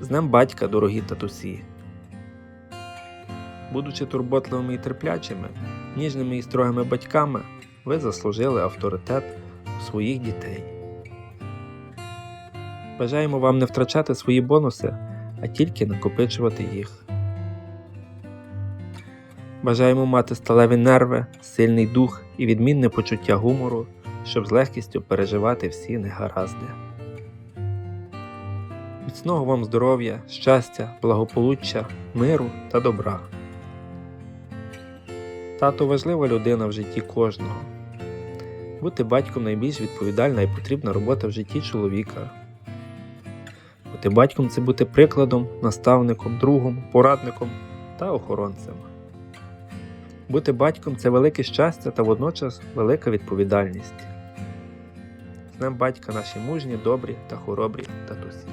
З Днем батька, дорогі татусі. Будучи турботливими і терплячими, ніжними і строгими батьками, ви заслужили авторитет у своїх дітей. Бажаємо вам не втрачати свої бонуси, а тільки накопичувати їх. Бажаємо мати сталеві нерви, сильний дух і відмінне почуття гумору, щоб з легкістю переживати всі негаразди. Міцного вам здоров'я, щастя, благополуччя, миру та добра. Тато важлива людина в житті кожного. Бути батьком найбільш відповідальна і потрібна робота в житті чоловіка. Бути батьком це бути прикладом, наставником, другом, порадником та охоронцем. Бути батьком це велике щастя та водночас велика відповідальність. З Днем батька наші мужні, добрі та хоробрі татусі.